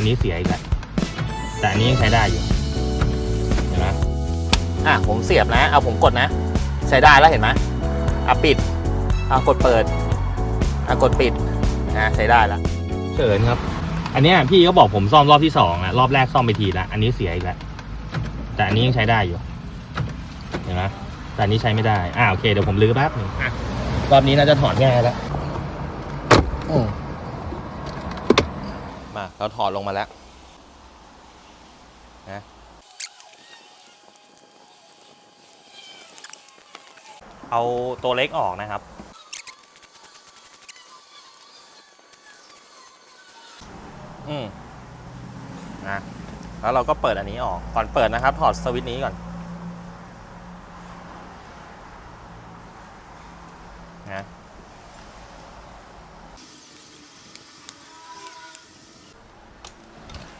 อันนี้เสียอีกแล้วแต่อันนี้ยังใช้ได้อยู่เห็นไหมอะผมเสียบนะเอาผมกดนะ ใช้ได้แล้วเห็นไหมอะปิดอะกดเปิดอะกดปิดนะใช้ได้แล้วเฉินครับ อันเนี้ยพี่ก็บอกผมซ่อมรอบที่สองแล้วรอบแรกซ่อมไปทีแล้วอันนี้เสียอีกแล้วแต่อันนี้ยังใช้ได้อยู่เห็นไหมแต่อันนี้ใช้ไม่ได้อ่าโอเคเดี๋ยวผมลื้อแป๊บหนึงอะรอบนี้น่าจะถอดง่ายแล้วอืมมา เราถอดลงมาแล้วนะเอาตัวเล็กออกนะครับ อืมนะแล้วเราก็เปิดอันนี้ออก ก่อนเปิดนะครับ ถอดสวิตช์นี้ก่อน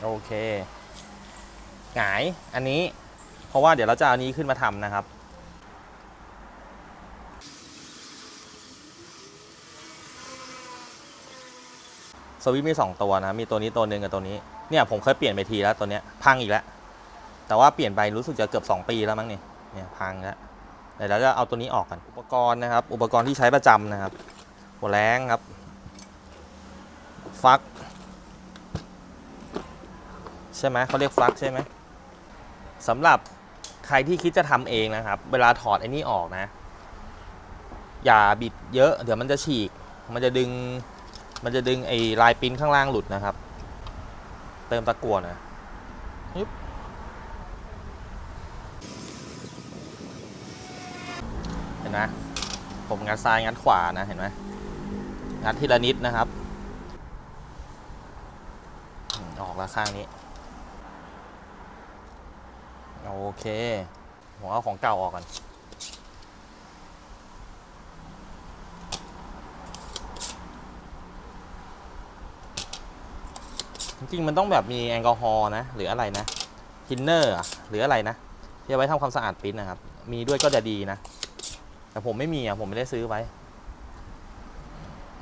โอเคหงายอันนี้ เพราะว่าเดี๋ยวเราจะเอาอันนี้ขึ้นมาทำนะครับ สวิตมี 2 ตัวนะ มีตัวนี้ตัวหนึ่งกับตัวนี้ เนี่ยผมเคยเปลี่ยนไปทีแล้วตัวเนี้ยพังอีกแล้ว แต่ว่าเปลี่ยนไปรู้สึกจะเกือบ 2 ปีแล้วมั้งเนี่ยเนี่ยพังแล้วเดี๋ยวเราจะเอาตัวนี้ออกกัน อุปกรณ์นะครับ อุปกรณ์ที่ใช้ประจำนะครับ หัวแรงครับ ฟัก ใช่ไหมเขาเรียกฟลักใช่ไหมสำหรับใครที่คิดจะทำเองนะครับ เวลาถอดไอ้นี่ออกนะ อย่าบิดเยอะ เดี๋ยวมันจะฉีก มันจะดึง มันจะดึงไอ้ลายปิ้นข้างล่างหลุดนะครับ เติมตะกั่วนะเห็นไหมผมงัดซ้ายงัดขวานะเห็นไหมงัดทีละนิดนะครับ ออกล้วข้างนี้ โอเค ผมเอาของเก่าออกกันจริงๆ มันต้องแบบมีแอลกอฮอล์นะ หรืออะไรนะทินเนอร์หรืออะไรนะที่เอาไว้ทำความสะอาดปิ้นนะครับ มีด้วยก็จะดีนะ แต่ผมไม่มีอะ ผมไม่ได้ซื้อไว้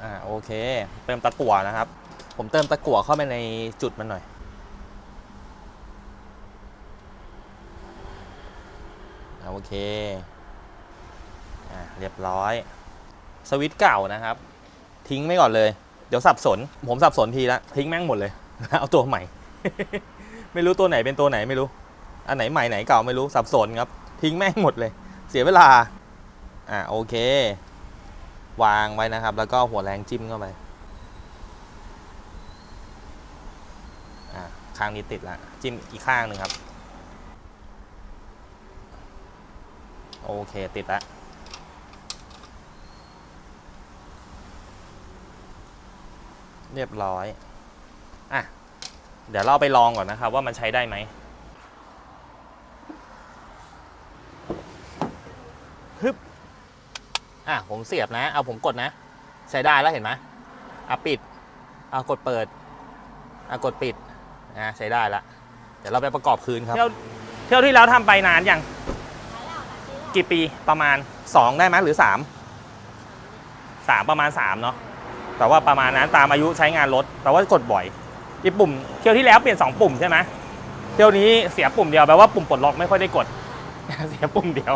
อ่าโอเค เติมตะกั่วนะครับ ผมเติมตะกั่วเข้าไปในจุดมันหน่อย โอ เคอ่าเรียบร้อย สวิตช์เก่านะครับ ทิ้งไม่ก่อนเลย เดี๋ยวสับสน ผมสับสนทีละทิ้งแม่งหมดเลย เอาตัวใหม่ ไม่รู้ตัวไหนเป็นตัวไหนไม่รู้ อันไหนใหม่ไหนเก่าไม่รู้สับสนครับ ทิ้งแม่งหมดเลย เสียเวลา อ่าโอเค วางไว้นะครับ แล้วก็หัวแรงจิ้มเข้าไปอ่าข้างนี้ติดละจิ้มอีกข้างหนึ่งครับ โอเคติดละเรียบร้อย อะ เดี๋ยวเราไปลองก่อนนะครับ ว่ามันใช้ได้ไหม ฮึบ อะ ผมเสียบนะ เอาผมกดนะ ใช้ได้แล้วเห็นไหมอะปิดอะกดเปิด อะกดปิดนะใช้ได้ละ เดี๋ยวเราไปประกอบคืนครับ เที่ยวเที่ยวที่แล้วทำไปนานยัง กี่ปีประมาณ 2 ได้ไหมหรือ 3 3 ประมาณ 3 เนาะแต่ว่าประมาณนั้นตามอายุใช้งานรถแปลว่ากดบ่อยอีปุ่มเที่ยวที่แล้วเปลี่ยน 2 ปุ่มใช่ไหมเที่ยวนี้เสียปุ่มเดียวแปลว่าปุ่มปลดล็อกไม่ค่อยได้กด เสียปุ่มเดียว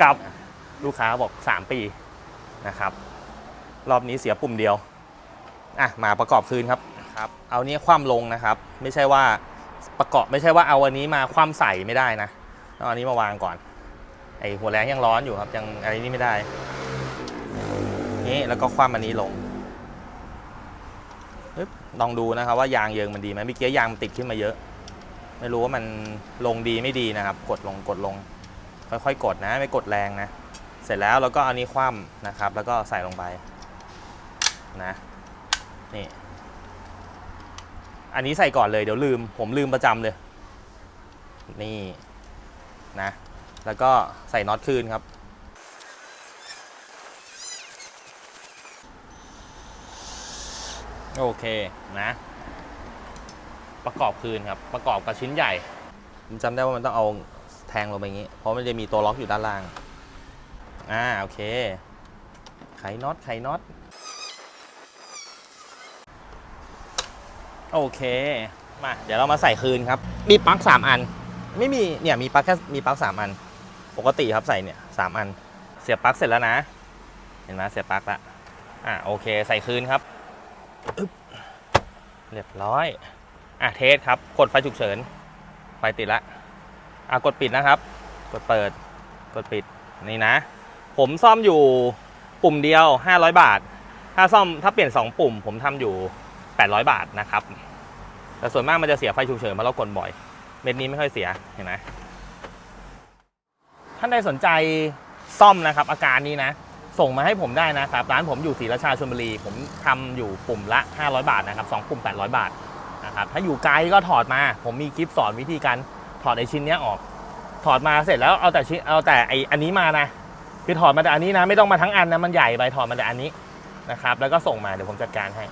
ครับลูกค้าบอก 3 ปีนะครับ รอบนี้เสียปุ่มเดียวอะมาประกอบคืนครับครับ เอาเนี้ยคว่ำลงนะครับ ไม่ใช่ว่าประกอบไม่ใช่ว่าเอาอันนี้มาคว่ำใส่ไม่ได้นะต้อง เอาอันนี้มาวางก่อน ไอหัวแรงยังร้อนอยู่ครับ ยังอะไรนี่ไม่ได้ นี่แล้วก็คว่ำอันนี้ลงลองดูนะครับว่ายางเยิงมันดีไหมเมื่อกี้ยางมันติดขึ้นมาเยอะ ไม่รู้ว่ามันลงดีไม่ดีนะครับ กดลงกดลง ค่อยๆ กดนะ ไม่กดแรงนะ เสร็จแล้วเราก็เอานี้คว่ำนะครับ แล้วก็ใส่ลงไปนะนี่อันนี้ใส่ก่อนเลยเดี๋ยวลืม ผมลืมประจำเลย นี่ นะ แล้วก็ใส่น็อตคืนครับ โอเคนะ ประกอบคืนครับ ประกอบกับชิ้นใหญ่ ผมจำได้ว่ามันต้องเอาแทงลงไปอย่างนี้ เพราะมันจะมีตัวล็อกอยู่ด้านล่าง อ่า โอเค ไขน็อต ไขน็อต โอเค มา เดี๋ยวเรามาใส่คืนครับ มีปลั๊กสามอัน ไม่มีเนี่ยมีปลั๊กแค่มีปลั๊กสามอัน ปกติครับใส่เนี่ยสามอัน เสียบปลั๊กเสร็จแล้วนะ เห็นไหมเสียบปลั๊กละอะโอเคใส่คืนครับเรียบร้อยอะเทสครับ กดไฟฉุกเฉิน ไฟติดละอะกดปิดนะครับ กดเปิด กดปิดนี่นะ ผมซ่อมอยู่ปุ่มเดียว 500 บาท ถ้าซ่อมถ้าเปลี่ยน 2 ปุ่ม ผมทำอยู่ 800 บาทนะครับ แต่ส่วนมากมันจะเสียไฟฉุกเฉินเพราะเรากดบ่อย เม็ดนี้ไม่ค่อยเสียเห็นไหมท่านใดสนใจซ่อมนะครับ อาการนี้นะ ส่งมาให้ผมได้นะครับร้านผมอยู่ศรีราชาชลบุรี ผมทำอยู่ปุ่มละ 500 บาทนะครับสองปุ่ม 800 บาทนะครับถ้าอยู่ไกลก็ถอดมา ผมมีคลิปสอนวิธีการถอดไอชิ้นนี้ออก ถอดมาเสร็จแล้วเอาแต่ชิ้นเอาแต่ไออันนี้มานะคือถอดมาแต่อันนี้นะ ไม่ต้องมาทั้งอันนะมันใหญ่ไปถอดมาแต่อันนี้นะครับ แล้วก็ส่งมาเดี๋ยวผมจัดการให้